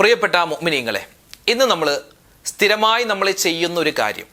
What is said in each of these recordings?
പ്രിയപ്പെട്ട മുഗ്മിനീങ്ങളെ ഇന്ന് നമ്മൾ സ്ഥിരമായി നമ്മൾ ചെയ്യുന്ന ഒരു കാര്യം.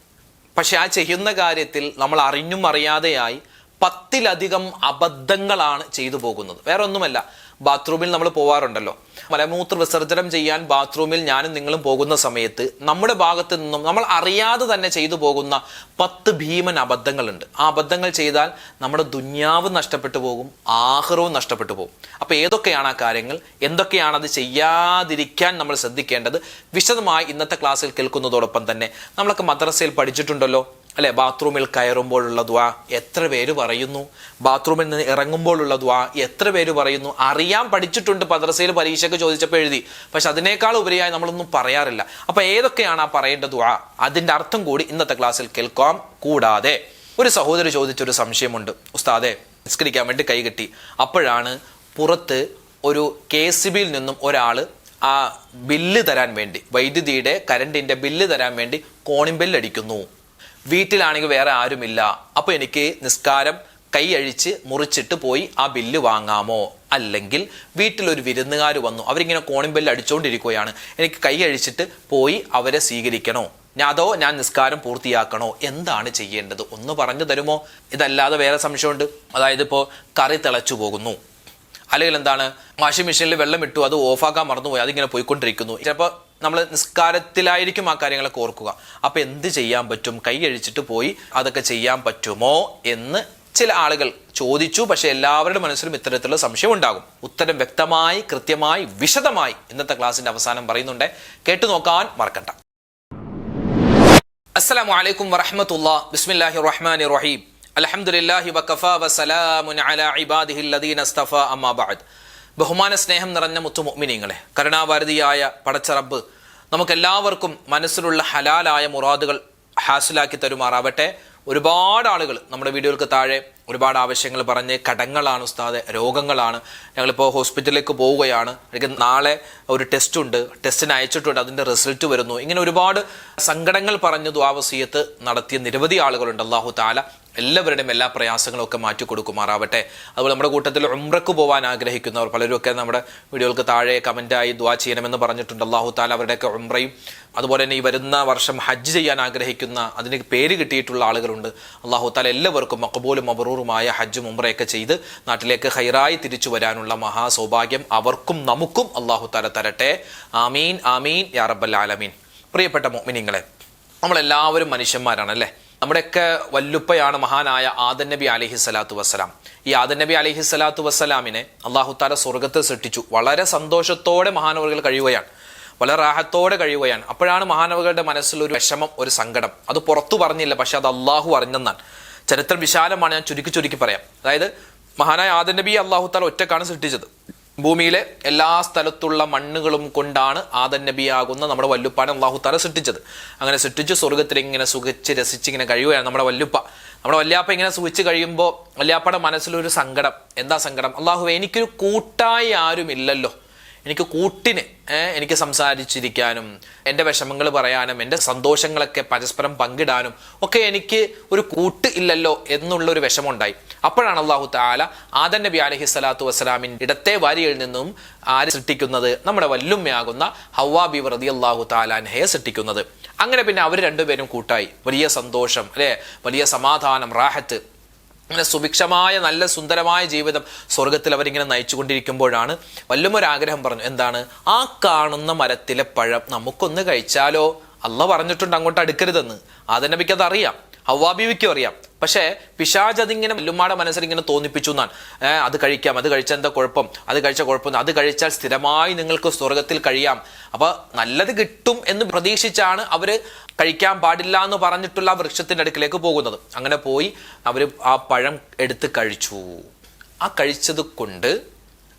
പക്ഷെ ആ ചെയ്യുന്ന കാര്യത്തിൽ നമ്മൾ അറിഞ്ഞും അറിയാതെയായി പത്തിലധികം അബദ്ധങ്ങളാണ് ചെയ്തു പോകുന്നത്. വേറെ ഒന്നുമല്ല ബാത്റൂമിൽ നമ്മൾ പോവാറുണ്ടല്ലോ. മലമൂത്ര വിസർജനം ചെയ്യാൻ ബാത്റൂമിൽ ഞാനും നിങ്ങളും പോകുന്ന സമയത്ത് നമ്മുടെ ഭാഗത്ത് നിന്നും നമ്മൾ അറിയാതെ തന്നെ ചെയ്തു പോകുന്ന പത്ത് ഭീമൻ അബദ്ധങ്ങളുണ്ട്. ആ അബദ്ധങ്ങൾ ചെയ്താൽ നമ്മുടെ ദുന്യാവ് നഷ്ടപ്പെട്ടു പോകും ആഹ്റവും നഷ്ടപ്പെട്ടു പോകും. അപ്പോൾ ഏതൊക്കെയാണ് ആ കാര്യങ്ങൾ? എന്തൊക്കെയാണ് അത് ചെയ്യാതിരിക്കാൻ നമ്മൾ ശ്രദ്ധിക്കേണ്ടത്? വിശദമായി ഇന്നത്തെ ക്ലാസ്സിൽ കേൾക്കുന്നതോടൊപ്പം തന്നെ നമ്മളൊക്കെ മദ്രസയിൽ പഠിച്ചിട്ടുണ്ടല്ലോ. അല്ലെ ബാത്റൂമിൽ കയറുമ്പോഴുള്ള ദ്വാ എത്ര പേര് പറയുന്നു? ബാത്റൂമിൽ നിന്ന് ഇറങ്ങുമ്പോഴുള്ള ദ്വാ എത്ര പേര് പറയുന്നു? അറിയാൻ പഠിച്ചിട്ടുണ്ട് പദ്രസയിൽ പരീക്ഷയ്ക്ക് ചോദിച്ചപ്പോൾ എഴുതി. പക്ഷെ അതിനേക്കാൾ ഉപരിയായി നമ്മളൊന്നും പറയാറില്ല. അപ്പൊ ഏതൊക്കെയാണ് ആ പറയേണ്ട ദ്വാ അതിന്റെ അർത്ഥം കൂടി ഇന്നത്തെ ക്ലാസ്സിൽ കേൾക്കാം. കൂടാതെ ഒരു സഹോദരി ചോദിച്ചൊരു സംശയമുണ്ട്. ഉസ്താദെ നിസ്കരിക്കാൻ വേണ്ടി കൈകെട്ടി അപ്പോഴാണ് പുറത്ത് ഒരു കെ സി ബിയിൽ നിന്നും ഒരാൾ ആ ബില്ല് തരാൻ വേണ്ടി വൈദ്യുതിയുടെ കരണ്ടിന്റെ ബില്ല് തരാൻ വേണ്ടി കോണിംഗ് ബെല്ലടിക്കുന്നു വീട്ടിലാണെങ്കിൽ വേറെ ആരുമില്ല. അപ്പോൾ എനിക്ക് നിസ്കാരം കൈയഴിച്ച് മുറിച്ചിട്ട് പോയി ആ ബില്ല് വാങ്ങാമോ? അല്ലെങ്കിൽ വീട്ടിലൊരു വിരുന്നുകാർ വന്നു അവരിങ്ങനെ കോണിംഗ് ബെല്ല് അടിച്ചുകൊണ്ടിരിക്കുകയാണ് എനിക്ക് കൈയഴിച്ചിട്ട് പോയി അവരെ സ്വീകരിക്കണോ? ഞാൻ അതോ ഞാൻ നിസ്കാരം പൂർത്തിയാക്കണോ? എന്താണ് ചെയ്യേണ്ടത്? ഒന്ന് പറഞ്ഞു തരുമോ? ഇതല്ലാതെ വേറെ സംശയമുണ്ട്. അതായത് ഇപ്പോൾ കറി തിളച്ചു പോകുന്നു. അല്ലെങ്കിൽ എന്താണ്? വാഷിംഗ് മെഷീനിൽ വെള്ളം ഇട്ടു അത് ഓഫാക്കാൻ മറന്നുപോയി അതിങ്ങനെ പോയിക്കൊണ്ടിരിക്കുന്നു. ചിലപ്പോൾ നമ്മൾ നിസ്കാരത്തിലായിരിക്കും ആ കാര്യങ്ങളൊക്കെ ഓർക്കുക. അപ്പോൾ എന്ത് ചെയ്യാൻ പറ്റും? കൈ അഴിച്ചിട്ട് പോയി അതൊക്കെ ചെയ്യാൻ പറ്റുമോ എന്ന് ചില ആളുകൾ ചോദിച്ചു. പക്ഷേ എല്ലാവരുടെ മനസ്സിലും ഇത്തരത്തിലുള്ള സംശയം ഉണ്ടാകും. ഉത്തരം വ്യക്തമായി കൃത്യമായി വിശദമായി ഇന്നത്തെ ക്ലാസ്സിന്റെ അവസാനം പറയുന്നുണ്ട്. കേട്ടു നോക്കാൻ മറക്കണ്ട. അസ്സലാമു അലൈക്കും വറഹമത്തുള്ള ബിസ്മില്ലാഹി റഹ്മാൻ റഹീം. അലഹമുല്ലാഹി വകഫ വസലാമുൻ ഇബാദിഹി ബഹുമാന സ്നേഹം നിറഞ്ഞ മുത്തു മുഅ്മിനീങ്ങളെ കരുണാഭാരതിയായ പടച്ച റബ്ബ് നമുക്കെല്ലാവർക്കും മനസ്സിലുള്ള ഹലാലായ മുറാദുകൾ ഹാസിലാക്കി തരുമാറാവട്ടെ. ഒരുപാട് ആളുകൾ നമ്മുടെ വീഡിയോകൾക്ക് താഴെ ഒരുപാട് ആവശ്യങ്ങൾ പറഞ്ഞ് കടങ്ങളാണ് ഉസ്താദ് രോഗങ്ങളാണ്. ഞങ്ങളിപ്പോൾ ഹോസ്പിറ്റലിലേക്ക് പോവുകയാണ്. എനിക്ക് നാളെ ഒരു ടെസ്റ്റ് ഉണ്ട്. ടെസ്റ്റിന് അയച്ചിട്ടുണ്ട്. അതിന്റെ റിസൾട്ട് വരുന്നു. ഇങ്ങനെ ഒരുപാട് സങ്കടങ്ങൾ പറഞ്ഞ് ദ്വാവസീയത്ത് നടത്തിയ നിരവധി ആളുകളുണ്ട്. അള്ളാഹു താല എല്ലാവരുടെയും എല്ലാ പ്രയാസങ്ങളും ഒക്കെ മാറ്റി കൊടുക്കുമാറാവട്ടെ. അതുപോലെ നമ്മുടെ കൂട്ടത്തിൽ ഉംറക്ക് പോകാൻ ആഗ്രഹിക്കുന്നവർ പലരുമൊക്കെ നമ്മുടെ വീഡിയോകൾക്ക് താഴെ കമന്റായി ദ്വാ ചെയ്യണമെന്ന് പറഞ്ഞിട്ടുണ്ട്. അള്ളാഹു താല അവരുടെയൊക്കെ ഉംറയും അതുപോലെ തന്നെ ഈ വരുന്ന വർഷം ഹജ്ജ് ചെയ്യാൻ ആഗ്രഹിക്കുന്ന അതിന് പേര് കിട്ടിയിട്ടുള്ള ആളുകളുണ്ട്. അള്ളാഹു താല എല്ലാവർക്കും മക്കബൂലും മബറൂറുമായ ഹജ്ജും ഉംറയൊക്കെ ചെയ്ത് നാട്ടിലേക്ക് ഹൈറായി തിരിച്ചു വരാനുള്ള മഹാസൗഭാഗ്യം അവർക്കും നമുക്കും അള്ളാഹു താല തരട്ടെ. ആമീൻ ആമീൻ യാ റബ്ബൽ ആലമീൻ. പ്രിയപ്പെട്ട മോമിനിങ്ങളെ നമ്മളെല്ലാവരും മനുഷ്യന്മാരാണ് അല്ലേ? നമ്മുടെയൊക്കെ വല്ലുപ്പയാണ് മഹാനായ ആദൻ നബി അലഹി സ്വലാത്തു വസ്സലാം. ഈ ആദൻ നബി അലഹി സ്വലാത്തു വസ്സലാമിനെ അള്ളാഹു താല സ്വർഗത്തിൽ സൃഷ്ടിച്ചു. വളരെ സന്തോഷത്തോടെ മഹാനവറുകൾ കഴിയുകയാണ്. വളരെ റാഹത്തോടെ കഴിയുകയാണ്. അപ്പോഴാണ് മഹാനവകളുടെ മനസ്സിൽ ഒരു വിഷമം ഒരു സങ്കടം. അത് പുറത്തു പറഞ്ഞില്ല പക്ഷെ അത് അള്ളാഹു അറിഞ്ഞെന്നാണ്. ചരിത്രം വിശാലമാണ് ഞാൻ ചുരുക്കി ചുരുക്കി പറയാം. അതായത് മഹാനായ ആദൻ നബി അള്ളാഹു താല ഒറ്റക്കാണ് സൃഷ്ടിച്ചത്. ഭൂമിയിലെ എല്ലാ സ്ഥലത്തുള്ള മണ്ണുകളും കൊണ്ടാണ് ആദൻ നബിയാകുന്ന നമ്മുടെ വല്ലുപ്പാനെ അള്ളാഹു തല സൃഷ്ടിച്ചത്. അങ്ങനെ സൃഷ്ടിച്ച് സ്വർഗത്തിൽ ഇങ്ങനെ സുഖിച്ച് രസിച്ച് ഇങ്ങനെ കഴിയുകയാണ് നമ്മുടെ വല്ലുപ്പ. നമ്മുടെ വല്യാപ്പ ഇങ്ങനെ സുഖിച്ച് കഴിയുമ്പോൾ വല്യാപ്പയുടെ മനസ്സിലൊരു സങ്കടം. എന്താ സങ്കടം? അള്ളാഹു എനിക്കൊരു കൂട്ടായി ആരുമില്ലല്ലോ. എനിക്ക് കൂട്ടിന് എനിക്ക് സംസാരിച്ചിരിക്കാനും എന്റെ വിഷമങ്ങൾ പറയാനും എന്റെ സന്തോഷങ്ങളൊക്കെ പരസ്പരം പങ്കിടാനും ഒക്കെ എനിക്ക് ഒരു കൂട്ട് ഇല്ലല്ലോ എന്നുള്ള ഒരു വിഷമമുണ്ടായി. അപ്പോഴാണ് അള്ളാഹു താല ആദൻ നബി അലഹി സ്വലാത്തു വസ്സലാമിൻ ഇടത്തെ വാരിയിൽ നിന്നും ആര് സൃഷ്ടിക്കുന്നത്? നമ്മുടെ വല്ലുമ്മയാകുന്ന ഹവാ ബി റതി അള്ളാഹു താലാൻഹയെ സൃഷ്ടിക്കുന്നത്. അങ്ങനെ പിന്നെ അവർ രണ്ടുപേരും കൂട്ടായി. വലിയ സന്തോഷം അല്ലെ? വലിയ സമാധാനം റാഹത്ത്. അങ്ങനെ സുഭിക്ഷമായ നല്ല സുന്ദരമായ ജീവിതം സ്വർഗത്തിൽ അവരിങ്ങനെ നയിച്ചുകൊണ്ടിരിക്കുമ്പോഴാണ് വല്ലുമൊരാഗ്രഹം പറഞ്ഞു എന്താണ്? ആ കാണുന്ന മരത്തിലെ പഴം നമുക്കൊന്ന് കഴിച്ചാലോ? അല്ല പറഞ്ഞിട്ടുണ്ട് അങ്ങോട്ട് അടുക്കരുതെന്ന്. ആദനബിക്ക് അത് അറിയാം ഹവാബീവിക്കും അറിയാം. പക്ഷേ പിശാജ് അതിങ്ങനെ വല്ലുമ്മയുടെ മനസ്സിൽ ഇങ്ങനെ തോന്നിപ്പിച്ചു എന്നാണ്. അത് കഴിക്കാം അത് കഴിച്ചാൽ എന്താ കുഴപ്പം? അത് കഴിച്ച കുഴപ്പം അത് കഴിച്ചാൽ സ്ഥിരമായി നിങ്ങൾക്ക് സ്വർഗത്തിൽ കഴിയാം. അപ്പൊ നല്ലത് കിട്ടും എന്ന് പ്രതീക്ഷിച്ചാണ് അവർ കഴിക്കാൻ പാടില്ല എന്ന് പറഞ്ഞിട്ടുള്ള വൃക്ഷത്തിന്റെ അടുക്കിലേക്ക് പോകുന്നത്. അങ്ങനെ പോയി അവർ ആ പഴം എടുത്ത് കഴിച്ചു. ആ കഴിച്ചത് കൊണ്ട്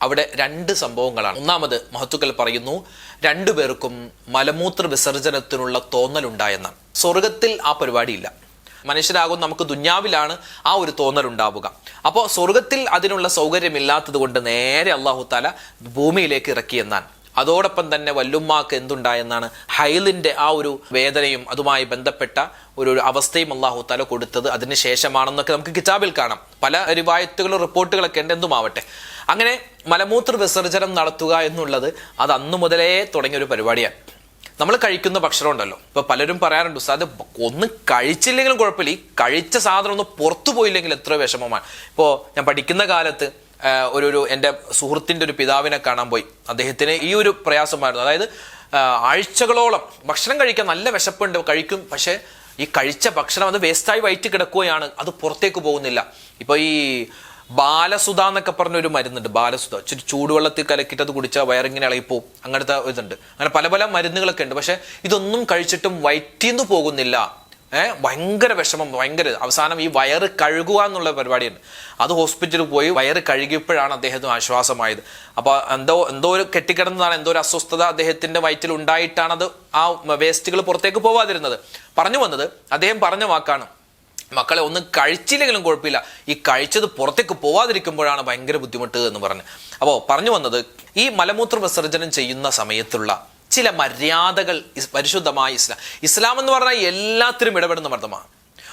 അവിടെ രണ്ട് സംഭവങ്ങളാണ്. ഒന്നാമത് മഹത്തുക്കൾ പറയുന്നു രണ്ടുപേർക്കും മലമൂത്ര വിസർജനത്തിനുള്ള തോന്നലുണ്ടായെന്നാണ്. സ്വർഗത്തിൽ ആ പരിപാടിയില്ല. മനുഷ്യരാകും നമുക്ക് ദുന്യാവിലാണ് ആ ഒരു തോന്നൽ ഉണ്ടാവുക. അപ്പോൾ സ്വർഗത്തിൽ അതിനുള്ള സൗകര്യമില്ലാത്തത് കൊണ്ട് നേരെ അള്ളാഹു താല ഭൂമിയിലേക്ക് ഇറക്കിയെന്നാൻ അതോടൊപ്പം തന്നെ വല്ലുമ്മാക്ക് എന്തുണ്ടായെന്നാണ് ഹൈലിന്റെ ആ ഒരു വേദനയും അതുമായി ബന്ധപ്പെട്ട ഒരു അവസ്ഥയും അള്ളാഹു തല കൊടുത്തത് അതിന് ശേഷമാണെന്നൊക്കെ നമുക്ക് കിതാബിൽ കാണാം. പല റിവായത്തുകളും റിപ്പോർട്ടുകളൊക്കെ ഉണ്ട് എന്തുമാവട്ടെ. അങ്ങനെ മലമൂത്ര വിസർജനം നടത്തുക എന്നുള്ളത് അത് അന്നു മുതലേ തുടങ്ങിയ ഒരു പരിപാടിയാണ്. നമ്മൾ കഴിക്കുന്ന ഭക്ഷണം ഉണ്ടല്ലോ. ഇപ്പൊ പലരും പറയാറുണ്ട് ഉസ്താദ് ഒന്ന് കഴിച്ചില്ലെങ്കിലും കുഴപ്പമില്ല. ഈ കഴിച്ച സാധനം ഒന്ന് പുറത്തു പോയില്ലെങ്കിൽ എത്ര വിഷമമാണ്. ഇപ്പോൾ ഞാൻ പഠിക്കുന്ന കാലത്ത് ഒരു ഒരു എന്റെ സുഹൃത്തിന്റെ ഒരു പിതാവിനെ കാണാൻ പോയി. അദ്ദേഹത്തിന് ഈ ഒരു പ്രയാസമായിരുന്നു. അതായത് ആഴ്ചകളോളം ഭക്ഷണം കഴിക്കാൻ നല്ല വിശപ്പുണ്ട് കഴിക്കും. പക്ഷേ ഈ കഴിച്ച ഭക്ഷണം അത് വേസ്റ്റായി വയറ്റി കിടക്കുകയാണ്. അത് പുറത്തേക്ക് പോകുന്നില്ല. ഇപ്പോൾ ഈ ബാലസുധ എന്നൊക്കെ പറഞ്ഞ ഒരു മരുന്നുണ്ട് ബാലസുധ. ഇച്ചിരി ചൂടുവെള്ളത്തിൽ കലക്കിയിട്ട് അത് കുടിച്ചാൽ വയറിങ്ങനെ ഇളകിപ്പോവും. അങ്ങനത്തെ ഇതുണ്ട്. അങ്ങനെ പല പല മരുന്നുകളൊക്കെ ഉണ്ട്. പക്ഷെ ഇതൊന്നും കഴിച്ചിട്ടും വയറ്റിന്ന് പോകുന്നില്ല. ഏഹ് ഭയങ്കര വിഷമം ഭയങ്കര അവസാനം ഈ വയറ് കഴുകുക എന്നുള്ള പരിപാടിയുണ്ട്. അത് ഹോസ്പിറ്റലിൽ പോയി വയറ് കഴുകിയപ്പോഴാണ് അദ്ദേഹത്തിന് ആശ്വാസമായത്. അപ്പൊ എന്തോ എന്തോ ഒരു കെട്ടിക്കിടന്നതാണ് എന്തോ ഒരു അസ്വസ്ഥത അദ്ദേഹത്തിന്റെ വയറ്റിൽ ഉണ്ടായിട്ടാണ് അത് ആ വേസ്റ്റുകൾ പുറത്തേക്ക് പോവാതിരുന്നത്. പറഞ്ഞു വന്നത് അദ്ദേഹം പറഞ്ഞ വാക്കാണ്. മക്കളെ ഒന്നും കഴിച്ചില്ലെങ്കിലും കുഴപ്പമില്ല. ഈ കഴിച്ചത് പുറത്തേക്ക് പോവാതിരിക്കുമ്പോഴാണ് ഭയങ്കര ബുദ്ധിമുട്ട് എന്ന് പറഞ്ഞ്. അപ്പോൾ പറഞ്ഞു വന്നത് ഈ മലമൂത്ര വിസർജനം ചെയ്യുന്ന സമയത്തുള്ള ചില മര്യാദകൾ പരിശുദ്ധമായ ഇസ്ലാം. ഇസ്ലാം എന്ന് പറഞ്ഞാൽ എല്ലാത്തിനും ഇടപെടുന്ന മർദ്ദമാണ്.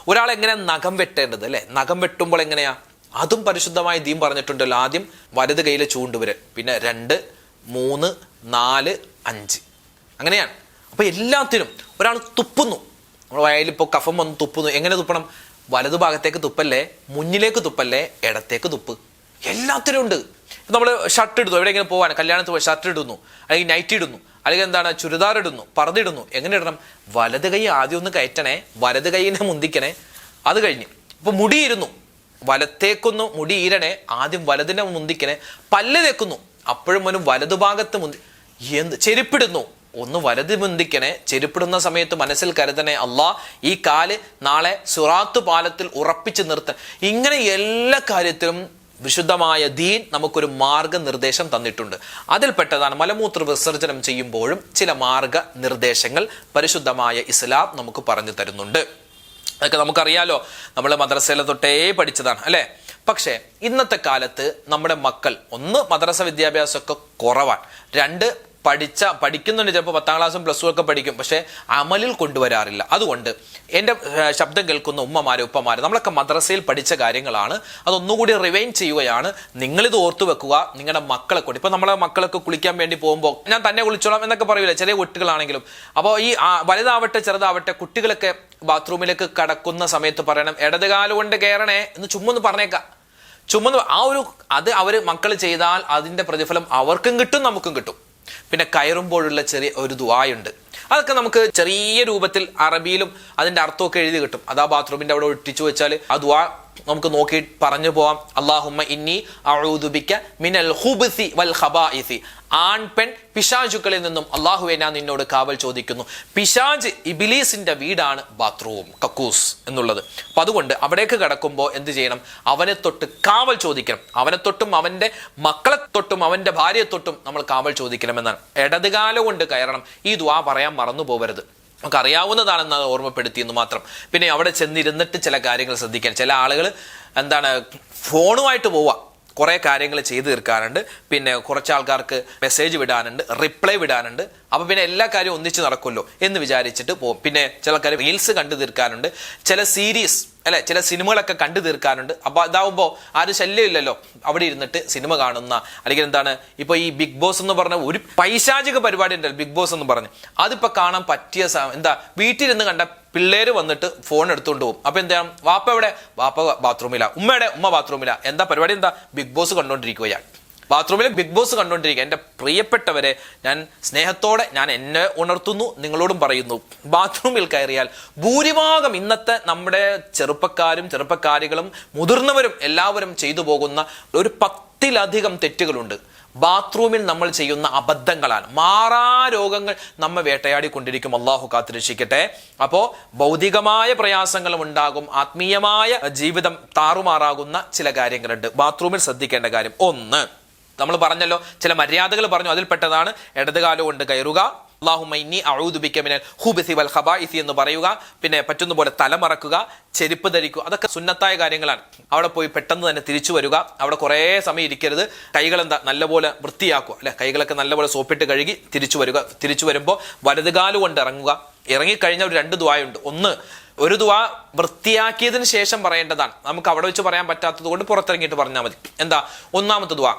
ഒരാൾ എങ്ങനെ നഖം വെട്ടേണ്ടത് അല്ലേ? നഖം വെട്ടുമ്പോൾ എങ്ങനെയാ? അതും പരിശുദ്ധമായ ദീം പറഞ്ഞിട്ടുണ്ടല്ലോ ആദ്യം വലത് കയ്യിലെ ചൂണ്ടുവരൽ പിന്നെ രണ്ട് മൂന്ന് നാല് അഞ്ച്. അങ്ങനെയാണ്. അപ്പൊ എല്ലാത്തിനും ഒരാൾ തുപ്പുന്നു. നമ്മുടെ വയലിപ്പോ കഫം വന്ന് തുപ്പുന്നു. എങ്ങനെ തുപ്പണം? വലതു ഭാഗത്തേക്ക് തുപ്പല്ലേ മുന്നിലേക്ക് തുപ്പല്ലേ ഇടത്തേക്ക് തുപ്പ്. എല്ലാത്തിനും ഉണ്ട്. നമ്മൾ ഷർട്ട് ഇടുന്നു. എവിടെയെങ്കിലും പോവാൻ കല്യാണത്തിന് പോയി ഷർട്ട് ഇടുന്നു അല്ലെങ്കിൽ നൈറ്റ് ഇടുന്നു അല്ലെങ്കിൽ എന്താണ് ചുരിദാർ ഇടുന്നു പറത് ഇടുന്നു എങ്ങനെ ഇടണം? വലത് കൈ ആദ്യം ഒന്ന് കയറ്റണേ വലത് കൈനെ മുന്തിക്കണേ അത് കഴിഞ്ഞ്. ഇപ്പൊ മുടിയിരുന്നു വലത്തേക്കൊന്ന് മുടി ഇരണേ ആദ്യം വലതിനെ മുന്തിക്കണേ പല്ല് തേക്കുന്നു. അപ്പോഴും ഒരു വലതുഭാഗത്ത് മുന്തി എന്ത്? ചെരുപ്പിടുന്നു. ഒന്ന് വലത് മുന്തിക്കണേ ചെരുപ്പിടുന്ന സമയത്ത് മനസ്സിൽ കരുതണേ അല്ലാ ഈ കാൽ നാളെ സുറാത്തു പാലത്തിൽ ഉറപ്പിച്ച് നിർത്ത. ഇങ്ങനെ എല്ലാ കാര്യത്തിലും വിശുദ്ധമായ ദീൻ നമുക്കൊരു മാർഗനിർദ്ദേശം തന്നിട്ടുണ്ട്. അതിൽപ്പെട്ടതാണ് മലമൂത്ര വിസർജനം ചെയ്യുമ്പോഴും ചില മാർഗനിർദ്ദേശങ്ങൾ പരിശുദ്ധമായ ഇസ്ലാം നമുക്ക് പറഞ്ഞു തരുന്നുണ്ട്. അതൊക്കെ നമുക്കറിയാലോ നമ്മൾ മദ്രസയിലെ തൊട്ടേ പഠിച്ചതാണ് അല്ലേ? പക്ഷേ ഇന്നത്തെ കാലത്ത് നമ്മുടെ മക്കൾ ഒന്ന് മദ്രസ വിദ്യാഭ്യാസമൊക്കെ കുറവാണ്. രണ്ട് പഠിച്ച പഠിക്കുന്നുണ്ട് ചിലപ്പോൾ പത്താം ക്ലാസ്സും പ്ലസ് ടു ഒക്കെ പഠിക്കും. പക്ഷേ അമലിൽ കൊണ്ടുവരാറില്ല. അതുകൊണ്ട് എന്റെ ശബ്ദം കേൾക്കുന്ന ഉമ്മമാര് ഉപ്പമാര് നമ്മളൊക്കെ മദ്രസയിൽ പഠിച്ച കാര്യങ്ങളാണ്. അതൊന്നുകൂടി റിവൈൻ ചെയ്യുകയാണ്. നിങ്ങളിത് ഓർത്തു വെക്കുക. നിങ്ങളുടെ മക്കളെ കൊണ്ട്. ഇപ്പോൾ നമ്മളെ മക്കളൊക്കെ കുളിക്കാൻ വേണ്ടി പോകുമ്പോൾ ഞാൻ തന്നെ കുളിച്ചോളാം എന്നൊക്കെ പറയില്ല ചെറിയ കുട്ടികളാണെങ്കിലും. അപ്പോൾ ഈ വലുതാവട്ടെ ചെറുതാവട്ടെ കുട്ടികളൊക്കെ ബാത്റൂമിലേക്ക് കടക്കുന്ന സമയത്ത് പറയണം ഇടതുകാൽ കൊണ്ട് കയറണേ എന്ന് ചുമ്മാ പറഞ്ഞേക്കാം. ചുമന്ന് ആ ഒരു അത് അവർ മക്കൾ ചെയ്താൽ അതിന്റെ പ്രതിഫലം അവർക്കും കിട്ടും നമുക്കും കിട്ടും. പിന്നെ കയറുമ്പോഴുള്ള ചെറിയ ഒരു ദുആയുണ്ട്. അതൊക്കെ നമുക്ക് ചെറിയ രൂപത്തിൽ അറബിയിലും അതിന്റെ അർത്ഥമൊക്കെ എഴുതി കിട്ടും. അതാ ആ ബാത്റൂമിന്റെ അവിടെ ഒട്ടിച്ചു വെച്ചാൽ ആ ദുആ നമുക്ക് നോക്കി പറഞ്ഞു പോവാം. അള്ളാഹുമ്മ ഇന്നി അഴുദുബിക്ക മിനൽ ഖുബ്സി വൽ ഖബായിസി. ആൺ പെൺ പിശാചുക്കളിൽ നിന്നും അള്ളാഹുവെ ഞാൻ നിന്നോട് കാവൽ ചോദിക്കുന്നു. പിശാജ് ഇബിലീസിന്റെ വീടാണ് ബാത്റൂം കക്കൂസ് എന്നുള്ളത്. അപ്പൊ അതുകൊണ്ട് അവിടേക്ക് കടക്കുമ്പോൾ എന്ത് ചെയ്യണം? അവനെ തൊട്ട് കാവൽ ചോദിക്കണം. അവനെ തൊട്ടും അവന്റെ മക്കളെ തൊട്ടും അവന്റെ ഭാര്യയെ തൊട്ടും നമ്മൾ കാവൽ ചോദിക്കണമെന്നാണ്. ഇടതുകാലം കൊണ്ട് കയറണം. ഈ ദ്വാ പറയാൻ മറന്നു പോകരുത് നമുക്ക് അറിയാവുന്നതാണെന്ന് അത് ഓർമ്മപ്പെടുത്തിയെന്ന് മാത്രം. പിന്നെ അവിടെ ചെന്നിരുന്നിട്ട് ചില കാര്യങ്ങൾ ശ്രദ്ധിക്കാൻ. ചില ആളുകൾ എന്താണ് ഫോണുമായിട്ട് പോവുക കുറേ കാര്യങ്ങൾ ചെയ്തു തീർക്കാനുണ്ട് പിന്നെ കുറച്ച് ആൾക്കാർക്ക് മെസ്സേജ് വിടാനുണ്ട് റിപ്ലൈ വിടാനുണ്ട്. അപ്പൊ പിന്നെ എല്ലാ കാര്യവും ഒന്നിച്ച് നടക്കുമല്ലോ എന്ന് വിചാരിച്ചിട്ട് പോകും. പിന്നെ ചില കാര്യം റീൽസ് കണ്ടു തീർക്കാനുണ്ട്. ചില സീരീസ് അല്ലെ ചില സിനിമകളൊക്കെ കണ്ടു തീർക്കാനുണ്ട്. അപ്പോൾ അതാവുമ്പോൾ ആരും ശല്യമില്ലല്ലോ. അവിടെ ഇരുന്നിട്ട് സിനിമ കാണുന്ന അല്ലെങ്കിൽ എന്താണ് ഇപ്പൊ ഈ ബിഗ് ബോസ് എന്ന് പറഞ്ഞ ഒരു പൈശാചിക പരിപാടി ഉണ്ടല്ലോ ബിഗ് ബോസ് എന്ന് പറഞ്ഞ്. അതിപ്പോ കാണാൻ പറ്റിയ എന്താ വീട്ടിലിരുന്ന് കണ്ട പിള്ളേര് വന്നിട്ട് ഫോൺ എടുത്തുകൊണ്ട് പോകും. അപ്പോൾ എന്താ വാപ്പ എവിടെ? വാപ്പ ബാത്റൂമില ഉമ്മയുടെ ഉമ്മ ബാത്റൂമില എന്താ പരിപാടി? എന്താ? ബിഗ് ബോസ് കണ്ടോണ്ടിരിക്കുകയാണ് ബാത്റൂമിൽ ബിഗ് ബോസ് കണ്ടുകൊണ്ടിരിക്കുക എന്റെ പ്രിയപ്പെട്ടവരെ ഞാൻ സ്നേഹത്തോടെ ഞാൻ എന്നെ ഉണർത്തുന്നു നിങ്ങളോടും പറയുന്നു. ബാത്റൂമിൽ കയറിയാൽ ഭൂരിഭാഗം ഇന്നത്തെ നമ്മുടെ ചെറുപ്പക്കാരും ചെറുപ്പക്കാരികളും മുതിർന്നവരും എല്ലാവരും ചെയ്തു പോകുന്ന ഒരു പത്തിലധികം തെറ്റുകളുണ്ട്. ബാത്റൂമിൽ നമ്മൾ ചെയ്യുന്ന അബദ്ധങ്ങളാണ്. മാറാ രോഗങ്ങൾ നമ്മെ വേട്ടയാടിക്കൊണ്ടിരിക്കും. അള്ളാഹു കാത്തിരക്ഷിക്കട്ടെ. അപ്പോൾ ഭൗതികമായ പ്രയാസങ്ങളും ഉണ്ടാകും. ആത്മീയമായ ജീവിതം താറുമാറാകുന്ന ചില കാര്യങ്ങളുണ്ട്. ബാത്റൂമിൽ ശ്രദ്ധിക്കേണ്ട കാര്യം. ഒന്ന് നമ്മൾ പറഞ്ഞല്ലോ ചില മര്യാദകൾ പറഞ്ഞു അതിൽപ്പെട്ടതാണ് ഇടതുകാലം കൊണ്ട് കയറുക. അള്ളാഹുമൈനി ഇന്നി അഊദുബിക മിനൽ ഖുബസി വൽ ഖബായിസി എന്ന് പറയുക. പിന്നെ പറ്റുന്ന പോലെ തലമറക്കുക ചെരുപ്പ് ധരിക്കുക. അതൊക്കെ സുന്നത്തായ കാര്യങ്ങളാണ്. അവിടെ പോയി പെട്ടെന്ന് തന്നെ തിരിച്ചു വരിക. അവിടെ കുറേ സമയം ഇരിക്കരുത്. കൈകൾ എന്താ നല്ലപോലെ വൃത്തിയാക്കുക. അല്ലെ? കൈകളൊക്കെ നല്ലപോലെ സോപ്പിട്ട് കഴുകി തിരിച്ചു വരിക. തിരിച്ചു വരുമ്പോൾ വലതുകാൽ കൊണ്ട് ഇറങ്ങുക. ഇറങ്ങിക്കഴിഞ്ഞ ഒരു രണ്ട് ദുവായുണ്ട്. ഒന്ന് ഒരു ദ്വാ വൃത്തിയാക്കിയതിന് ശേഷം പറയേണ്ടതാണ്. നമുക്ക് അവിടെ വെച്ച് പറയാൻ പറ്റാത്തത് കൊണ്ട് പുറത്തിറങ്ങിയിട്ട് പറഞ്ഞാൽ മതി. എന്താ? ഒന്നാമത്തെ ദുവ.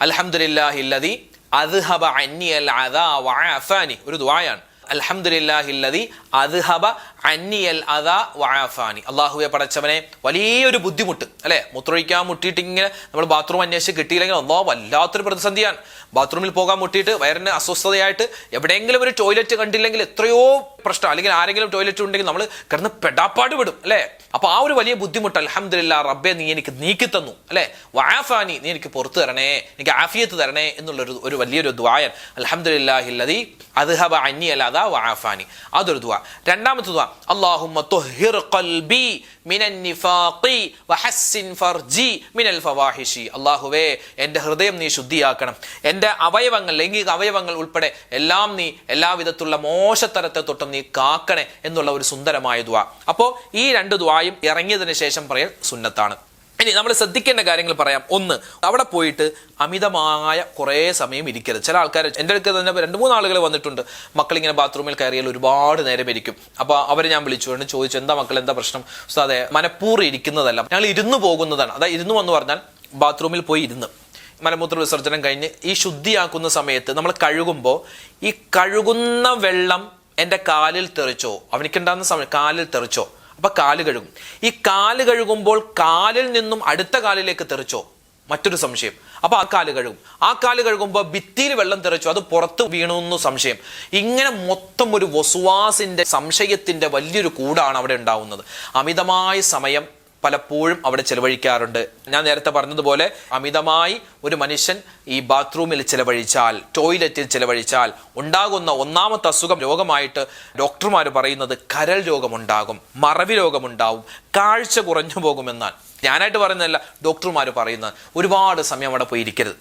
അൽഹംദുലില്ലാഹില്ലദി അദ്ഹബ അന്നിയൽ അദാ വഅഫാനി ഒരു ദുആയാണ്. അൽഹംദുലില്ലാഹില്ലദി അദ്ഹബ അന്നിയൽ അദാ വാഫാനി അള്ളാഹുവെ പടച്ചവനെ വലിയൊരു ബുദ്ധിമുട്ട് അല്ലെ? മുത്രൊഴിക്കാൻ മുട്ടിയിട്ട് ഇങ്ങനെ നമ്മൾ ബാത്റൂം അന്വേഷിച്ച് കിട്ടിയില്ലെങ്കിൽ ഒന്നോ വല്ലാത്തൊരു പ്രതിസന്ധിയാണ്. ബാത്റൂമിൽ പോകാൻ മുട്ടിയിട്ട് വയറിന് അസ്വസ്ഥതയായിട്ട് എവിടെയെങ്കിലും ഒരു ടോയ്ലറ്റ് കണ്ടില്ലെങ്കിൽ എത്രയോ പ്രശ്നം. അല്ലെങ്കിൽ ആരെങ്കിലും ടോയ്ലറ്റ് ഉണ്ടെങ്കിൽ നമ്മൾ കിടന്ന് പെടാപ്പാട് വിടും അല്ലേ? അപ്പൊ ആ ഒരു വലിയ ബുദ്ധിമുട്ട് അലഹമില്ല റബ്ബെ നീ എനിക്ക് നീക്കി തന്നു അല്ലെ? വാഫാനി നീ എനിക്ക് പുറത്തു തരണേ എനിക്ക് ആഫിയത്ത് തരണേ എന്നുള്ളൊരു ഒരു വലിയൊരു ദ്വായൻ അലഹമില്ലാഹില്ലതി അദ്ഹബ അന്നി അല്ലാതാ വാഫാനി അതൊരു ദ്വാ. രണ്ടാമത്തെ ദ്വാ അള്ളാഹുമ്മ തുഹിർ ഖൽബി മിനൻ നിഫാഖി ഫർജി മിനൽ ഫവാഹിഷി. അള്ളാഹുവേ എന്റെ ഹൃദയം നീ ശുദ്ധിയാക്കണം. എന്റെ അവയവങ്ങൾ ലൈംഗിക അവയവങ്ങൾ ഉൾപ്പെടെ എല്ലാം നീ എല്ലാവിധത്തുള്ള മോശത്തരത്തെ തൊട്ടും നീ കാക്കണേ എന്നുള്ള ഒരു സുന്ദരമായ ദ്വാ അപ്പോൾ ഈ രണ്ട് ദ്വായും ഇറങ്ങിയതിന് ശേഷം പറയൽ സുന്നത്താണ്. ഇനി നമ്മൾ ശ്രദ്ധിക്കേണ്ട കാര്യങ്ങൾ പറയാം. ഒന്ന് അവിടെ പോയിട്ട് അമിതമായ കുറേ സമയം ഇരിക്കരുത്. ചില ആൾക്കാർ എന്റെ അടുത്ത് തന്നെ രണ്ട് മൂന്ന് ആളുകൾ വന്നിട്ടുണ്ട്. മക്കളിങ്ങനെ ബാത്റൂമിൽ കയറിയാൽ ഒരുപാട് നേരം ഇരിക്കും. അപ്പോൾ അവരെ ഞാൻ വിളിച്ചു. കൊണ്ട് ചോദിച്ചു എന്താ മക്കൾ എന്താ പ്രശ്നം? അതെ മനഃപൂർവം ഇരിക്കുന്നതല്ല. ഞങ്ങൾ ഇരുന്ന് പോകുന്നതാണ്. അതായത് ഇരുന്നു എന്ന് പറഞ്ഞാൽ ബാത്റൂമിൽ പോയി ഇരുന്ന്. മലമൂത്ര വിസർജനം കഴിഞ്ഞ് ഈ ശുദ്ധിയാക്കുന്ന സമയത്ത് നമ്മൾ കഴുകുമ്പോൾ ഈ കഴുകുന്ന വെള്ളം എന്റെ കാലിൽ തെറിച്ചോ? അവനിക്കുണ്ടാകുന്ന സമയം കാലിൽ തെറിച്ചോ? അപ്പൊ കാൽ കഴുകും. ഈ കാൽ കഴുകുമ്പോൾ കാലിൽ നിന്നും അടുത്ത കാലിലേക്ക് തെറിച്ചോ? മറ്റൊരു സംശയം. അപ്പൊ ആ കാൽ കഴുകും. ആ കാൽ കഴുകുമ്പോൾ ഭിത്തിയിൽ വെള്ളം തെറിച്ചു? അത് പുറത്ത് വീണു എന്ന് സംശയം. ഇങ്ങനെ മൊത്തം ഒരു വസുവാസിന്റെ സംശയത്തിന്റെ വലിയൊരു കൂടാണ് അവിടെ ഉണ്ടാവുന്നത്. അമിതമായ സമയം പലപ്പോഴും അവിടെ ചെലവഴിക്കാറുണ്ട്. ഞാൻ നേരത്തെ പറഞ്ഞതുപോലെ അമിതമായി ഒരു മനുഷ്യൻ ഈ ബാത്റൂമിൽ ചെലവഴിച്ചാൽ ടോയ്ലറ്റിൽ ചെലവഴിച്ചാൽ ഉണ്ടാകുന്ന ഒന്നാമത്തെ അസുഖം രോഗമായിട്ട് ഡോക്ടർമാർ പറയുന്നത് കരൾ രോഗമുണ്ടാകും മറവി രോഗമുണ്ടാവും കാഴ്ച കുറഞ്ഞു പോകുമെന്നാണ്. ഞാനായിട്ട് പറയുന്നതല്ല ഡോക്ടർമാർ പറയുന്നത്. ഒരുപാട് സമയം അവിടെ പോയിരിക്കരുത്.